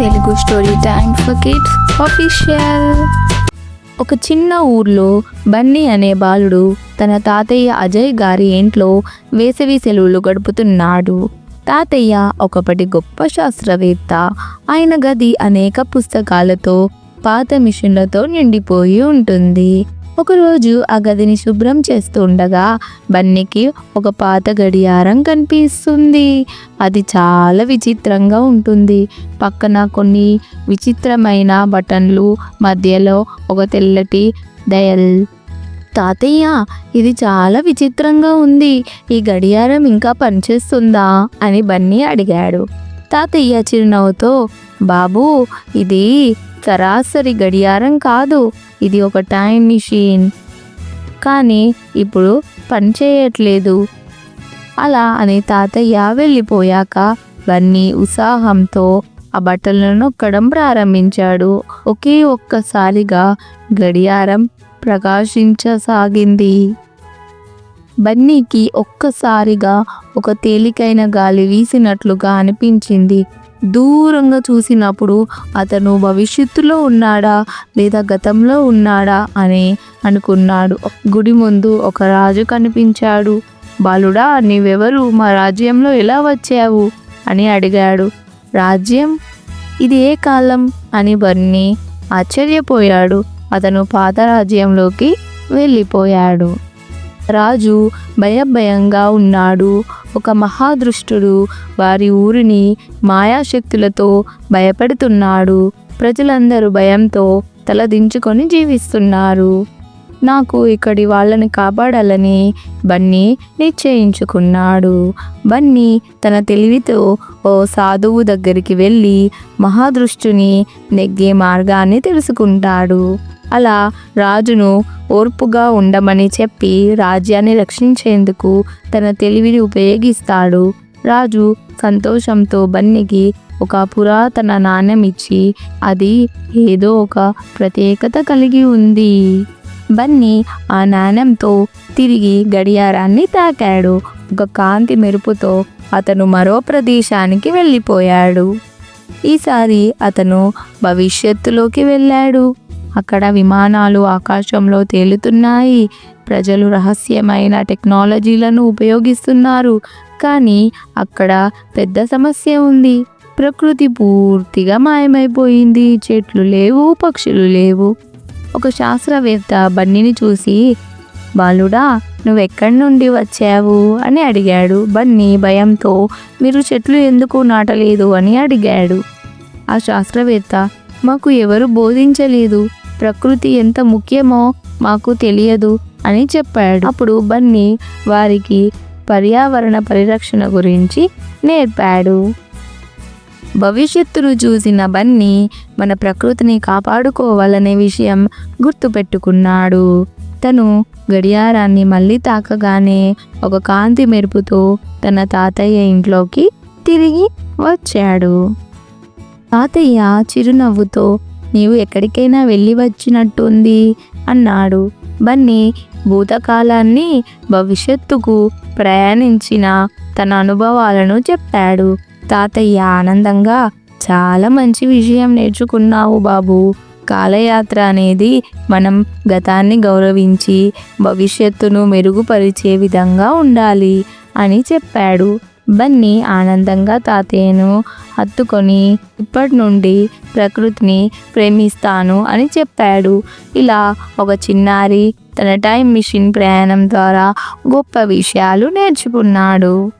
Telugu story time for kids official. ఒక చిన్న ఊర్లో బన్నీ అనే బాలుడు తన తాతయ్య అజయ్ గారి ఇంట్లో వేసవి సెలవులు గడుపుతున్నాడు. తాతయ్య ఒకప్పటి గొప్ప శాస్త్రవేత్త. ఆయన గది అనేక పుస్తకాలతో పాత మిషన్లతో నిండిపోయి ఉంటుంది. ఒకరోజు ఆ గదిని శుభ్రం చేస్తుండగా బన్నీకి ఒక పాత గడియారం కనిపిస్తుంది. అది చాలా విచిత్రంగా ఉంటుంది. పక్కన కొన్ని విచిత్రమైన బటన్లు మధ్యలో ఒక తెల్లటి డయల్. తాతయ్య ఇది చాలా విచిత్రంగా ఉంది. ఈ గడియారం ఇంకా పనిచేస్తుందా? అని బన్నీ అడిగాడు. తాతయ్య చిరునవ్వుతో బాబు ఇది సరాసరి గడియారం కాదు. ఇది ఒక టైం మిషన్. కానీ ఇప్పుడు పనిచేయట్లేదు అలా అని తాతయ్య వెళ్ళిపోయాక బన్నీ ఉత్సాహంతో ఆ బట్టలను నొక్కడం ప్రారంభించాడు. ఒకే ఒక్కసారిగా గడియారం ప్రకాశించసాగింది. బన్నీకి ఒక్కసారిగా ఒక తేలికైన గాలి వీసినట్లుగా అనిపించింది. దూరంగా చూసినప్పుడు అతను భవిష్యత్తులో ఉన్నాడా లేదా గతంలో ఉన్నాడా అని అనుకున్నాడు. గుడి ముందు ఒక రాజు కనిపించాడు. బాలుడా నీవెవరు? మా రాజ్యంలో ఎలా వచ్చావు? అని అడిగాడు. రాజ్యం? ఇది ఏ కాలం? అని బన్నీ ఆశ్చర్యపోయాడు. అతను పాత రాజ్యంలోకి వెళ్ళిపోయాడు. రాజు భయభయంగా ఉన్నాడు. ఒక మహాదృష్టుడు వారి ఊరిని మాయాశక్తులతో భయపెడుతున్నాడు. ప్రజలందరూ భయంతో తలదించుకొని జీవిస్తున్నారు. నాకు ఇక్కడి వాళ్ళని కాపాడాలని బన్నీ నిశ్చయించుకున్నాడు. బన్నీ తన తెలివితో ఓ సాధువు దగ్గరికి వెళ్ళి మహాదృష్టిని నెగ్గే మార్గాన్ని తెలుసుకుంటాడు. అలా రాజును ఓర్పుగా ఉండమని చెప్పి రాజ్యాన్ని రక్షించేందుకు తన తెలివిని ఉపయోగిస్తాడు. రాజు సంతోషంతో బన్నీకి ఒక పురాతన నాణ్యం ఇచ్చి అది ఏదో ఒక ప్రత్యేకత కలిగి ఉంది. బన్నీ ఆ నాణ్యంతో తిరిగి గడియారాన్ని తాకాడు. ఒక కాంతి మెరుపుతో అతను మరో ప్రదేశానికి వెళ్ళిపోయాడు. ఈసారి అతను భవిష్యత్తులోకి వెళ్ళాడు. అక్కడ విమానాలు ఆకాశంలో తేలుతున్నాయి. ప్రజలు రహస్యమైన టెక్నాలజీలను ఉపయోగిస్తున్నారు. కానీ అక్కడ పెద్ద సమస్య ఉంది. ప్రకృతి పూర్తిగా మాయమైపోయింది. చెట్లు లేవు పక్షులు లేవు. ఒక శాస్త్రవేత్త బన్నీని చూసి బాలుడా నువ్వెక్కడి నుండి వచ్చావు? అని అడిగాడు. బన్నీ భయంతో మీరు చెట్లు ఎందుకు నాటలేదు? అని అడిగాడు. ఆ శాస్త్రవేత్త మాకు ఎవరు బోధించలేదు. ప్రకృతి ఎంత ముఖ్యమో మాకు తెలియదు అని చెప్పాడు. అప్పుడు బన్నీ వారికి పర్యావరణ పరిరక్షణ గురించి నేర్పాడు. భవిష్యత్తును చూసిన బన్నీ మన ప్రకృతిని కాపాడుకోవాలనే విషయం గుర్తుపెట్టుకున్నాడు. తను గడియారాన్ని మళ్ళీ తాకగానే ఒక కాంతి మెరుపుతో తన తాతయ్య ఇంట్లోకి తిరిగి వచ్చాడు. తాతయ్య చిరునవ్వుతో నీవు ఎక్కడికైనా వెళ్ళి వచ్చినట్టుంది అన్నాడు. బన్నీ భూతకాలాన్ని భవిష్యత్తుకు ప్రయాణించిన తన అనుభవాలను చెప్పాడు. తాతయ్య ఆనందంగా చాలా మంచి విషయం నేర్చుకున్నావు బాబు. కాలయాత్ర అనేది మనం గతాన్ని గౌరవించి భవిష్యత్తును మెరుగుపరిచే విధంగా ఉండాలి అని చెప్పాడు. బన్నీ ఆనందంగా తాతయ్యను హత్తుకొని ఇప్పటి నుండి ప్రకృతిని ప్రేమిస్తాను అని చెప్పాడు. ఇలా ఒక చిన్నారి తన టైం మిషన్ ప్రయాణం ద్వారా గొప్ప విషయాలు నేర్చుకున్నాడు.